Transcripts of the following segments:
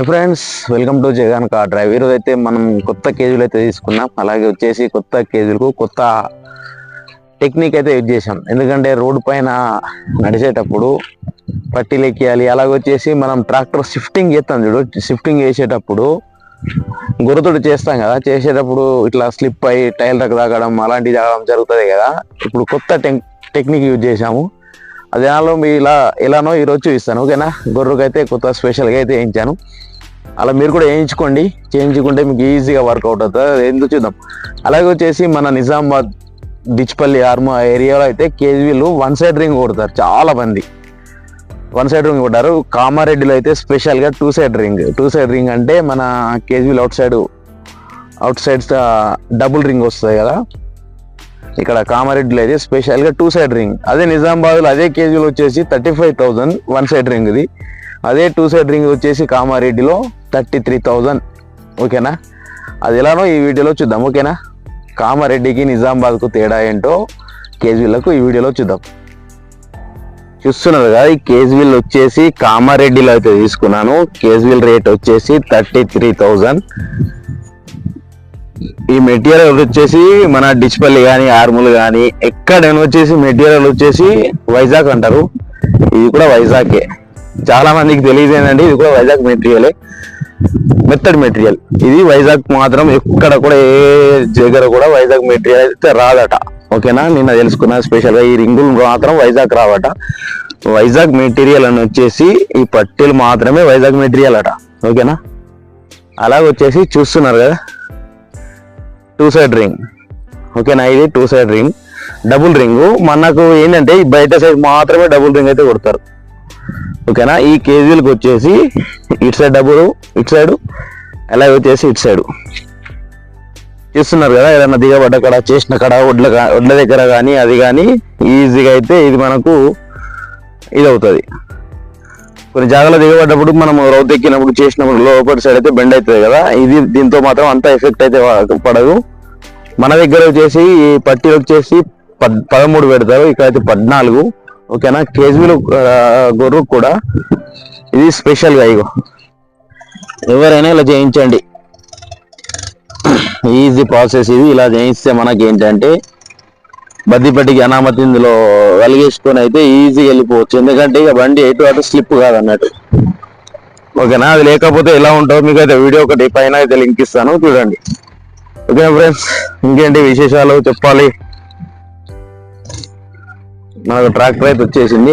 Hi friends welcome to Jagan car drive. ఈరోజు అయితే మనం కొత్త కేజీలు అయితే తీసుకున్నాం. అలాగే వచ్చేసి కొత్త కేజీలకు కొత్త టెక్నిక్ అయితే యూజ్ చేసాం ఎందుకంటే రోడ్డు పైన నడిచేటప్పుడు పట్టీలు ఎక్కియాలి అలాగే వచ్చేసి మనం ట్రాక్టర్ షిఫ్టింగ్ చేస్తాం చూడు. షిఫ్టింగ్ చేసేటప్పుడు గుర్తుడు చేస్తాం కదా. చేసేటప్పుడు ఇట్లా స్లిప్ అయ్యి టైల్ రక్ తాగడం అలాంటివి తాగడం జరుగుతుంది కదా. ఇప్పుడు కొత్త టెక్ టెక్నిక్ యూజ్ చేసాము అది ఎలానో మీ ఇలా ఎలానో ఈరోజు చూపిస్తాను. ఓకేనా? గొర్రెకైతే కొత్త స్పెషల్గా అయితే వేయించాను. అలా మీరు కూడా వేయించుకోండి. చేయించుకుంటే మీకు ఈజీగా వర్కౌట్ అవుతుంది. ఎందుకు చూద్దాం. అలాగే వచ్చేసి మన నిజామాబాద్ డిచ్పల్లి ఆర్మా ఏరియాలో అయితే కేజీలు వన్ సైడ్ రింగ్ కొడతారు చాలా మంది. వన్ సైడ్ రింగ్ కొట్టారు. కామారెడ్డిలో అయితే స్పెషల్గా two side ring. Two side ring అంటే మన కేజీలు outside outside double ring వస్తుంది కదా. ఇక్కడ కామారెడ్డిలో అయితే స్పెషల్గా టూ సైడ్ రింగ్. అదే నిజామాబాద్లో అదే కేజీలో వచ్చేసి thirty five thousand one side రింగ్ది. అదే టూ సైడ్ రింగ్ వచ్చేసి కామారెడ్డిలో థర్టీ త్రీ థౌజండ్ ఓకేనా? అది ఎలానో ఈ వీడియోలో చూద్దాం ఓకేనా? కామారెడ్డికి నిజామాబాద్కు తేడా ఏంటో కేజీలకు ఈ వీడియోలో చూద్దాం. చూస్తున్నారు కదా ఈ కేజీవిల్ వచ్చేసి కామారెడ్డిలో అయితే తీసుకున్నాను. కేజీవిల్ రేట్ వచ్చేసి థర్టీ త్రీ థౌజండ్ ఈ మెటీరియల్ వచ్చేసి మన డిచ్పల్లి కానీ ఆర్ముల్ కానీ ఎక్కడైనా వచ్చేసి మెటీరియల్ వచ్చేసి వైజాగ్ అంటారు. ఇది కూడా వైజాగే. చాలా మందికి తెలియదు ఏంటంటే ఇది కూడా వైజాగ్ మెటీరియలే. మెత్తడ్ మెటీరియల్. ఇది వైజాగ్ మాత్రం ఎక్కడ కూడా ఏ దగ్గర కూడా వైజాగ్ మెటీరియల్ అయితే రాదట. ఓకేనా? నిన్న తెలుసుకున్నా స్పెషల్గా ఈ రింగులు మాత్రం వైజాగ్ రావట. వైజాగ్ మెటీరియల్ అని వచ్చేసి ఈ పట్టీలు మాత్రమే వైజాగ్ మెటీరియల్ అట. ఓకేనా? అలాగ వచ్చేసి చూస్తున్నారు కదా. Two side ring. ఓకేనా? ఇది two side ring. Double ring. మనకు ఏంటంటే బయట సైడ్ మాత్రమే డబుల్ రింగ్ అయితే కొడతారు. ఓకేనా? ఈ కేజీలకు వచ్చేసి ఇటు సైడ్ డబ్బులు ఇటు సైడ్ అలాగే వచ్చేసి ఇటు సైడ్ చూస్తున్నారు కదా ఏదైనా దిగబడ్డ కడ చేసిన కడ ఒడ్ల ఒడ్ల దగ్గర కానీ అది కానీ ఈజీగా అయితే ఇది మనకు ఇది అవుతుంది కొన్ని జాగాలో దిగబడ్డప్పుడు మనం రౌత్ ఎక్కినప్పుడు చేసినప్పుడు లోపల సైడ్ అయితే బెండ్ అవుతుంది కదా ఇది దీంతో మాత్రం అంత ఎఫెక్ట్ అయితే పడదు. మన దగ్గర వచ్చేసి ఈ పట్టి వచ్చేసి పద్ పదమూడు పెడతారు ఇక్కడ అయితే పద్నాలుగు. ఓకేనా? కేజీలు గొర్రెకు కూడా ఇది స్పెషల్గా ఇగో. ఎవరైనా ఇలా చేయించండి ఈజీ ప్రాసెస్ ఇది. ఇలా చేయిస్తే మనకి ఏంటంటే బద్దిపట్టికి అనామతి ఇందులో వెలిగేసుకొని అయితే ఈజీగా వెళ్ళిపోవచ్చు. ఎందుకంటే ఇక బండి ఎటు అటు స్లిప్ కాదన్నట్టు. ఓకేనా? అది లేకపోతే ఎలా ఉంటుందో మీకు అయితే వీడియో ఒకటి పైన అయితే లింక్ ఇస్తాను. చూడండి. Okay friends? ఇంకేంటి విశేషాలు? చెప్పాలి. మనకు ట్రాక్టర్ అయితే వచ్చేసింది.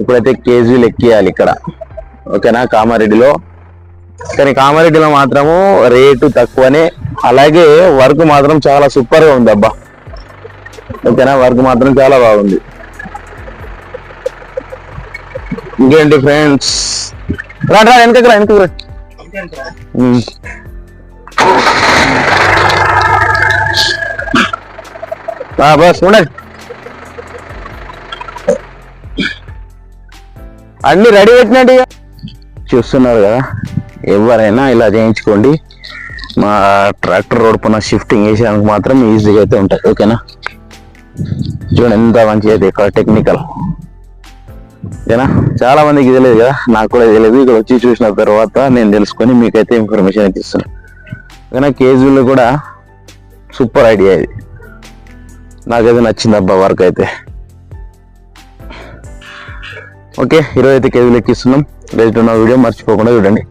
ఇప్పుడైతే కేజీలు ఎక్కియాలి ఇక్కడ. ఓకేనా? కామారెడ్డిలో. కానీ కామారెడ్డిలో మాత్రము రేటు తక్కువనే. అలాగే వర్క్ మాత్రం చాలా సూపర్గా ఉంది అబ్బా ఓకేనా? వర్క్ మాత్రం చాలా బాగుంది. ఇంకేంటి ఫ్రెండ్స్? రా రా వెనకకి రా వెనకకి రా. బస్ ఉండండి. అన్ని రెడీ పెట్టినట్టు ఇక. చూస్తున్నారు కదా ఎవరైనా ఇలా చేయించుకోండి. మా ట్రాక్టర్ రోడ్ పైన షిఫ్టింగ్ వేసేదానికి మాత్రం ఈజీగా అయితే ఉంటుంది ఓకేనా? చూడండి ఎంత మంచిగా అయితే ఇక్కడ టెక్నికల్. ఓకేనా? చాలా మందికి తెలియదు కదా నాకు కూడా తెలియదు ఇక్కడ వచ్చి చూసిన తర్వాత నేను తెలుసుకొని మీకైతే ఇన్ఫర్మేషన్ అయితే ఇస్తాను ఓకేనా? కేజీలో కూడా సూపర్ ఐడియా ఇది. నాకైతే నచ్చింది అబ్బా వర్క్ అయితే. ఓకే ఈరోజు అయితే కేజీలు ఎక్కిస్తున్నాం. రేపు ఉన్న వీడియో మర్చిపోకుండా చూడండి.